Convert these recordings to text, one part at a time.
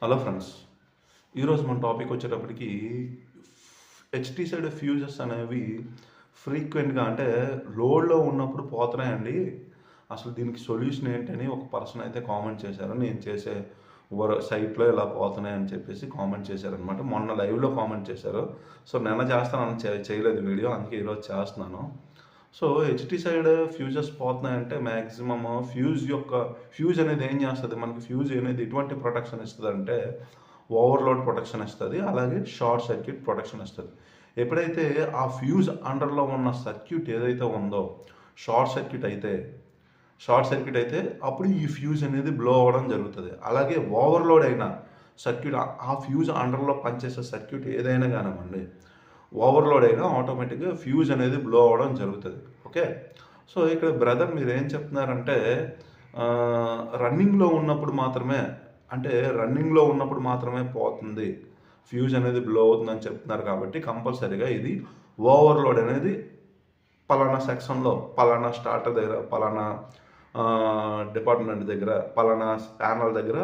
Hello friends ఈరోజు మన topic వచ్చేటప్పటికి హెచ్టి సైడ్ ఫ్యూజెస్ అనేవి ఫ్రీక్వెంట్గా అంటే లోడ్లో ఉన్నప్పుడు పోతున్నాయండి. అసలు దీనికి సొల్యూషన్ ఏంటని ఒక పర్సన్ అయితే కామెంట్ చేశారు. నేను చేసే వర్ సైట్లో ఇలా పోతున్నాయని చెప్పేసి కామెంట్ చేశారనమాట మొన్న లైవ్లో కామెంట్ చేశారు. సో నిన్న చేస్తానని చేయలేదు వీడియో అందుకే ఈరోజు చేస్తున్నాను. సో హెచ్టీ సైడ్ ఫ్యూజెస్ పోతున్నాయంటే మ్యాక్సిమమ్ ఫ్యూజ్ యొక్క ఫ్యూజ్ అనేది ఏం చేస్తుంది? మనకి ఫ్యూజ్ అనేది ఎటువంటి ప్రొటెక్షన్ ఇస్తుంది అంటే ఓవర్లోడ్ ప్రొటెక్షన్ ఇస్తుంది అలాగే షార్ట్ సర్క్యూట్ ప్రొటెక్షన్ ఇస్తుంది. ఎప్పుడైతే ఆ ఫ్యూజ్ అండర్లో ఉన్న సర్క్యూట్ ఏదైతే ఉందో షార్ట్ సర్క్యూట్ అయితే షార్ట్ సర్క్యూట్ అయితే అప్పుడు ఈ ఫ్యూజ్ అనేది బ్లో అవ్వడం జరుగుతుంది. అలాగే ఓవర్లోడ్ అయిన సర్క్యూట్ ఆ- ఫ్యూజ్ అండర్లో పనిచేసే సర్క్యూట్ ఏదైనా కానివ్వండి ఓవర్లోడ్ అయినా ఆటోమేటిక్గా ఫ్యూజ్ అనేది బ్లో అవ్వడం జరుగుతుంది. ఓకే? సో ఇక్కడ బ్రదర్ మీరు ఏం చెప్తున్నారంటే రన్నింగ్లో ఉన్నప్పుడు మాత్రమే అంటే రన్నింగ్లో ఉన్నప్పుడు మాత్రమే పోతుంది. ఫ్యూజ్ అనేది బ్లో అవుతుందని చెప్తున్నారు కాబట్టి కంపల్సరీగా ఇది ఓవర్లోడ్ అనేది పలానా సెక్షన్లో పలానా స్టార్టర్ దగ్గర పలానా డిపార్ట్మెంట్ దగ్గర పలానా ప్యానల్ దగ్గర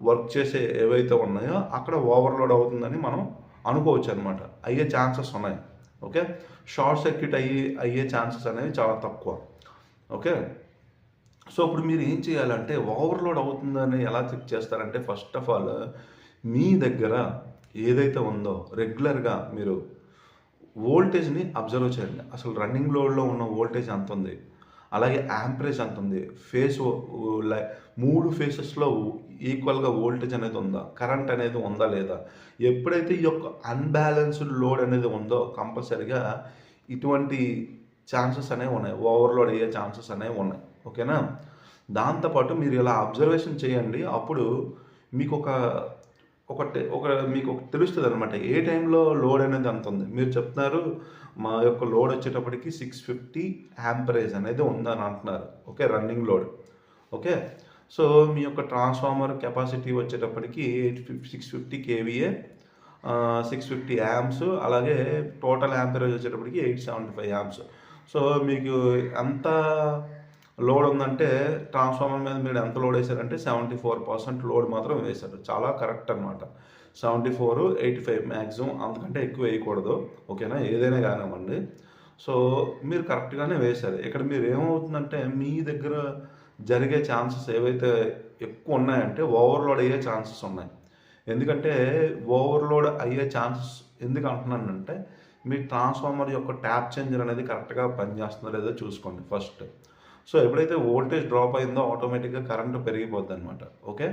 వర్క్ చేసే ఏవైతే ఉన్నాయో అక్కడ ఓవర్లోడ్ అవుతుందని మనం అనుకోవచ్చు అనమాట అయ్యే ఛాన్సెస్ ఉన్నాయి. ఓకే? షార్ట్ సర్క్యూట్ అయ్యి అయ్యే ఛాన్సెస్ అనేవి చాలా తక్కువ. ఓకే? సో ఇప్పుడు మీరు ఏం చేయాలంటే ఓవర్లోడ్ అవుతుందని ఎలా చెక్ చేస్తారంటే ఫస్ట్ ఆఫ్ ఆల్ మీ దగ్గర ఏదైతే ఉందో రెగ్యులర్గా మీరు వోల్టేజ్ని అబ్జర్వ్ చేయండి. అసలు రన్నింగ్ లోడ్లో ఉన్న వోల్టేజ్ ఎంత ఉంది అలాగే యాంపరేజ్ ఎంత ఉంది? ఫేస్ మూడు ఫేసెస్లో ఈక్వల్గా వోల్టేజ్ అనేది ఉందా? కరెంట్ అనేది ఉందా లేదా? ఎప్పుడైతే ఈ యొక్క అన్బ్యాలెన్స్డ్ లోడ్ అనేది ఉందో కంపల్సరీగా ఇటువంటి ఛాన్సెస్ అనేవి ఉన్నాయి. ఓవర్లోడ్ అయ్యే ఛాన్సెస్ అనేవి ఉన్నాయి. ఓకేనా? దాంతోపాటు మీరు ఇలా అబ్జర్వేషన్ చేయండి. అప్పుడు మీకు ఒక ఒకటి ఒక మీకు ఒక తెలుస్తుంది అనమాట ఏ టైంలో లోడ్ అనేది అంత ఉంది? మీరు చెప్తున్నారు మా యొక్క లోడ్ వచ్చేటప్పటికి సిక్స్ ఫిఫ్టీ యాంపరేజ్ అనేది ఉందని అంటున్నారు. Okay running load. Okay so మీ యొక్క ట్రాన్స్ఫార్మర్ కెపాసిటీ వచ్చేటప్పటికి eight fifty six fifty KVA six fifty amps అలాగే టోటల్ యాంపరేజ్ వచ్చేటప్పటికి eight seventy five amps so మీకు ఎంత లోడ్ ఉందంటే ట్రాన్స్ఫార్మర్ మీద మీరు ఎంత లోడ్ వేశారంటే సెవెంటీ ఫోర్ పర్సెంట్ లోడ్ మాత్రం వేశారు. చాలా కరెక్ట్ అనమాట seventy four eighty five maximum అంతకంటే ఎక్కువ వేయకూడదు. ఓకేనా? ఏదైనా కానివ్వండి. సో మీరు కరెక్ట్గానే వేశారు. ఇక్కడ మీరు ఏమవుతుందంటే మీ దగ్గర జరిగే ఛాన్సెస్ ఏవైతే ఎక్కువ ఉన్నాయంటే ఓవర్లోడ్ అయ్యే ఛాన్సెస్ ఉన్నాయి. ఎందుకంటే ఓవర్లోడ్ అయ్యే ఛాన్సెస్ ఎందుకు అంటున్నానంటే మీ ట్రాన్స్ఫార్మర్ యొక్క ట్యాప్ చేంజర్ అనేది కరెక్ట్గా పనిచేస్తుందో లేదో చూసుకోండి ఫస్ట్. సో ఎప్పుడైతే వోల్టేజ్ డ్రాప్ అయిందో ఆటోమేటిక్గా కరెంటు పెరిగిపోద్ది అనమాట ఓకే?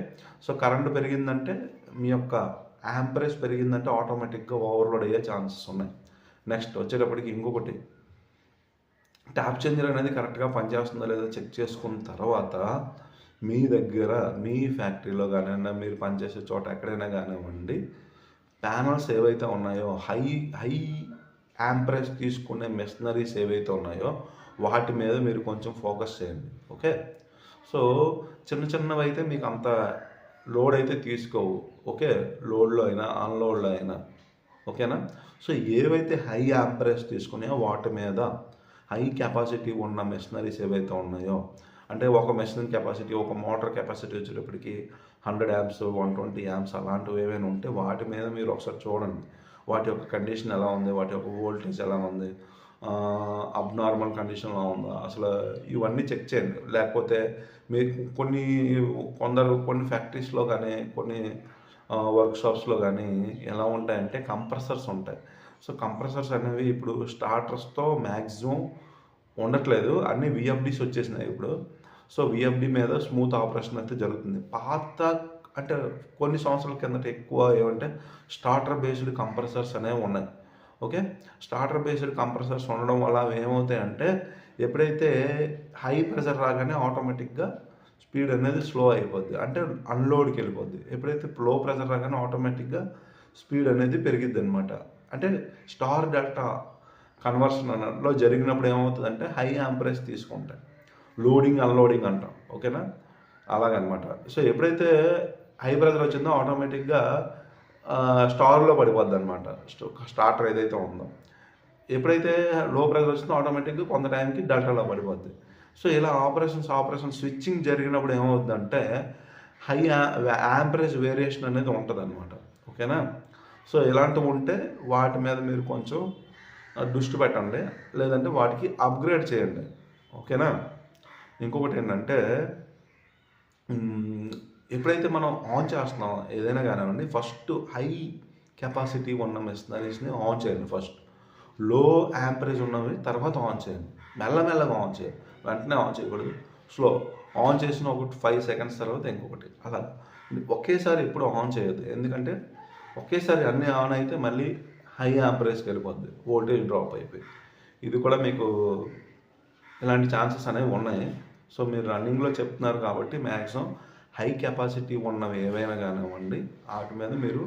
సో కరెంటు పెరిగిందంటే మీ యొక్క యాంపరేజ్ పెరిగిందంటే ఆటోమేటిక్గా ఓవర్లోడ్ అయ్యే ఛాన్సెస్ ఉన్నాయి. నెక్స్ట్ వచ్చేటప్పటికి ఇంకొకటి. ట్యాప్ చేంజర్ అనేది కరెక్ట్గా పనిచేస్తుందో లేదో చెక్ చేసుకున్న తర్వాత మీ దగ్గర మీ ఫ్యాక్టరీలో కానివ్వండి మీరు పనిచేసే చోట ఎక్కడైనా కానివ్వండి ప్యానల్స్ ఏవైతే ఉన్నాయో హై హై యాంపరేజ్ తీసుకునే మెషనరీస్ ఏవైతే ఉన్నాయో వాటి మీద మీరు కొంచెం ఫోకస్ చేయండి. ఓకే సో చిన్న చిన్నవి అయితే మీకు అంత లోడ్ అయితే తీసుకోవు. ఓకే? లోడ్లో అయినా అన్లోడ్లో అయినా. ఓకేనా? సో ఏవైతే హై యాంపరేజ్ తీసుకున్నాయో వాటి మీద హై కెపాసిటీ ఉన్న మెషినరీస్ ఏవైతే ఉన్నాయో అంటే ఒక మెషిన్ కెపాసిటీ ఒక మోటార్ కెపాసిటీ వచ్చేటప్పటికి hundred amps one twenty amps అలాంటివి ఏవైనా ఉంటే వాటి మీద మీరు ఒకసారి చూడండి. వాటి యొక్క కండిషన్ ఎలా ఉంది? వాటి యొక్క వోల్టేజ్ ఎలా ఉంది? అబ్నార్మల్ కండిషన్లో ఉందా? అసలు ఇవన్నీ చెక్ చేయండి. లేకపోతే మీకు కొన్ని కొందరు కొన్ని ఫ్యాక్టరీస్లో కానీ కొన్ని వర్క్షాప్స్లో కానీ ఎలా ఉంటాయంటే కంప్రెసర్స్ ఉంటాయి. సో కంప్రెసర్స్ అనేవి ఇప్పుడు స్టార్టర్స్తో మ్యాక్సిమం ఉండట్లేదు. అన్ని విఎఫ్డీస్ వచ్చేసినాయి ఇప్పుడు. సో విఎఫ్డి మీద స్మూత్ ఆపరేషన్ అయితే జరుగుతుంది. పాత అంటే కొన్ని సంవత్సరాల కిందట ఎక్కువ ఏమంటే స్టార్టర్ బేస్డ్ కంప్రెసర్స్ అనేవి ఉన్నాయి. ఓకే? స్టార్టర్ బేస్డ్ కంప్రెసర్స్ ఉండడం వల్ల అవి ఏమవుతాయంటే ఎప్పుడైతే హై ప్రెషర్ రాగానే ఆటోమేటిక్గా స్పీడ్ అనేది స్లో అయిపోద్ది. అంటే అన్లోడ్కి వెళ్ళిపోద్ది. ఎప్పుడైతే లో ప్రెషర్ రాగానే ఆటోమేటిక్గా స్పీడ్ అనేది పెరిగిద్ది అనమాట అంటే స్టార్ డెల్టా కన్వర్షన్ అన్నట్లో జరిగినప్పుడు ఏమవుతుందంటే హై యాంపరేజ్ తీసుకుంటాయి. లోడింగ్ అన్లోడింగ్ అంటాం. ఓకేనా? అలాగనమాట. సో ఎప్పుడైతే హై ప్రెషర్ వచ్చిందో ఆటోమేటిక్గా స్టార్లో పడిపోద్ది అనమాట స్టార్టర్ ఏదైతే ఉందో. ఎప్పుడైతే లో ప్రెషర్ వచ్చిందో ఆటోమేటిక్గా కొంత టైంకి డెల్టాలో పడిపోద్ది. సో ఇలా ఆపరేషన్స్ ఆపరేషన్ స్విచ్చింగ్ జరిగినప్పుడు ఏమవుతుందంటే హై యాంపరేజ్ వేరియేషన్ అనేది ఉంటుంది అనమాట ఓకేనా? సో ఇలాంటివి ఉంటే వాటి మీద మీరు కొంచెం దృష్టి పెట్టండి. లేదంటే వాటికి అప్గ్రేడ్ చేయండి. ఓకేనా? ఇంకొకటి ఏంటంటే ఎప్పుడైతే మనం ఆన్ చేస్తున్నాం ఏదైనా కానివ్వండి ఫస్ట్ హై కెపాసిటీ ఉన్న మెషినరీస్ని ఆన్ చేయండి ఫస్ట్లో యాంపరేజ్ ఉన్నవి తర్వాత ఆన్ చేయండి. మెల్లమెల్లగా ఆన్ చేయండి. వెంటనే ఆన్ చేయకూడదు. స్లో ఆన్ చేసిన ఒకటి ఫైవ్ సెకండ్స్ తర్వాత ఇంకొకటి. అలా. ఒకేసారి ఎప్పుడు ఆన్ చేయొద్దు. ఎందుకంటే ఒకేసారి అన్నీ ఆన్ అయితే మళ్ళీ హై యాంపరేజ్కి వెళ్ళిపోద్ది. వోల్టేజ్ డ్రాప్ అయిపోయి. ఇది కూడా మీకు ఇలాంటి ఛాన్సెస్ అనేవి ఉన్నాయి. సో మీరు రన్నింగ్లో చెప్తున్నారు కాబట్టి మ్యాక్సిమం హై కెపాసిటీ ఉన్నవి ఏవైనా కానివ్వండి వాటి మీద మీరు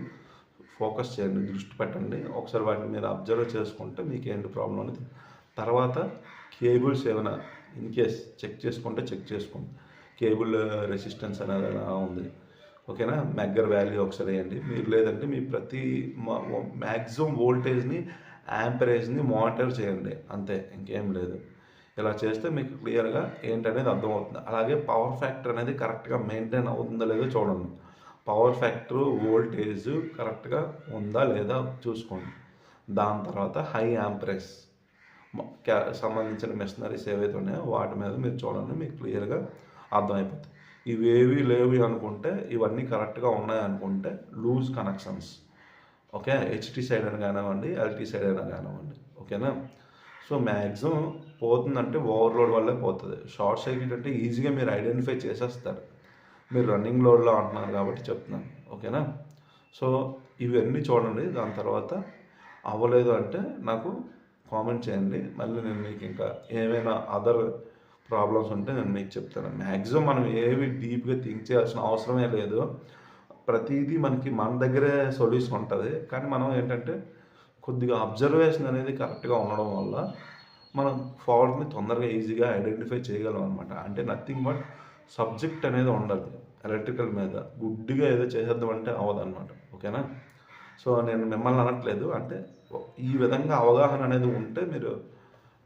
ఫోకస్ చేయండి దృష్టి పెట్టండి. ఒకసారి వాటిని మీరు అబ్జర్వ్ చేసుకుంటే మీకు ఏంటి ప్రాబ్లం అనేది తర్వాత కేబుల్స్ ఏమైనా ఇన్ కేస్ చెక్ చేసుకుంటే చెక్ చేసుకోండి. కేబుల్ రెసిస్టెన్స్ అనేది ఎలా ఉంది? ఓకేనా? మెగ్గర్ వాల్యూ ఒకసారి వేయండి. మీరు లేదంటే మీ ప్రతి మ్యాక్సిమం వోల్టేజ్ని యాంపరేజ్ని మానిటర్ చేయండి. అంతే ఇంకేం లేదు. ఇలా చేస్తే మీకు క్లియర్గా ఏంటనేది అర్థమవుతుంది. అలాగే పవర్ ఫ్యాక్టర్ అనేది కరెక్ట్గా మెయింటైన్ అవుతుందో లేదో చూడండి. పవర్ ఫ్యాక్టర్ వోల్టేజ్ కరెక్ట్గా ఉందా లేదా చూసుకోండి. దాని తర్వాత హై యాంపరేజ్ సంబంధించిన మిషనరీస్ ఏవైతే ఉన్నాయో వాటి మీద మీరు చూడండి మీకు క్లియర్గా అర్థమైపోతుంది. ఇవేవి లేవు అనుకుంటే ఇవన్నీ కరెక్ట్గా ఉన్నాయి అనుకుంటే loose connections. Okay? HT side అయినా కానివ్వండి ఎల్టీ సైడ్ అయినా కానివ్వండి. ఓకేనా? సో మ్యాక్సిమం పోతుందంటే ఓవర్లోడ్ వల్లే పోతుంది. షార్ట్ సర్క్యూట్ అంటే ఈజీగా మీరు ఐడెంటిఫై చేసేస్తారు. మీరు రన్నింగ్ లోడ్లో అంటున్నారు కాబట్టి చెప్తున్నాను. ఓకేనా? సో ఇవన్నీ చూడండి. దాని తర్వాత అవ్వలేదు అంటే నాకు కామెంట్ చేయండి. మళ్ళీ నేను మీకు ఇంకా ఏమైనా అదర్ ప్రాబ్లమ్స్ ఉంటే నేను మీకు చెప్తాను. మ్యాక్సిమం మనం ఏవి డీప్గా థింక్ చేయాల్సిన అవసరమే లేదు. ప్రతిదీ మనకి మన దగ్గరే సొల్యూషన్ ఉంటుంది. కానీ మనం ఏంటంటే కొద్దిగా అబ్జర్వేషన్ అనేది కరెక్ట్గా ఉండడం వల్ల మనం ఫాల్ట్ని తొందరగా ఈజీగా ఐడెంటిఫై చేయగలం అనమాట అంటే నథింగ్ బట్ సబ్జెక్ట్ అనేది ఉండదు ఎలక్ట్రికల్ మీద. గుడ్డిగా ఏదో చేసేద్దాం అంటే అవ్వదన్నమాట ఓకేనా సో నేను మిమ్మల్ని అనట్లేదు. అంటే ఈ విధంగా అవగాహన అనేది ఉంటే మీరు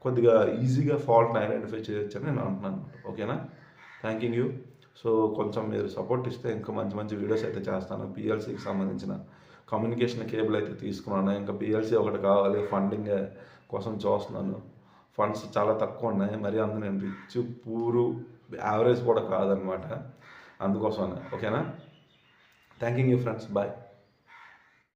కొద్దిగా ఈజీగా ఫాల్ట్ని ఐడెంటిఫై చేయొచ్చు అని నేను అంటున్నాను ఓకేనా థ్యాంక్ యూ సో కొంచెం మీరు సపోర్ట్ ఇస్తే ఇంకా మంచి మంచి వీడియోస్ అయితే చేస్తాను. పిఎల్సీకి సంబంధించిన కమ్యూనికేషన్ కేబుల్ అయితే తీసుకున్నాను. ఇంకా పిఎల్సీ ఒకటి కావాలి ఫండింగ్ కోసం చూస్తున్నాను. ఫండ్స్ చాలా తక్కువ ఉన్నాయి. మరి అందు నేను రిచ్ పూరు యావరేజ్ కూడా కాదనమాట. అందుకోసమే ఓకేనా? Thank you friends bye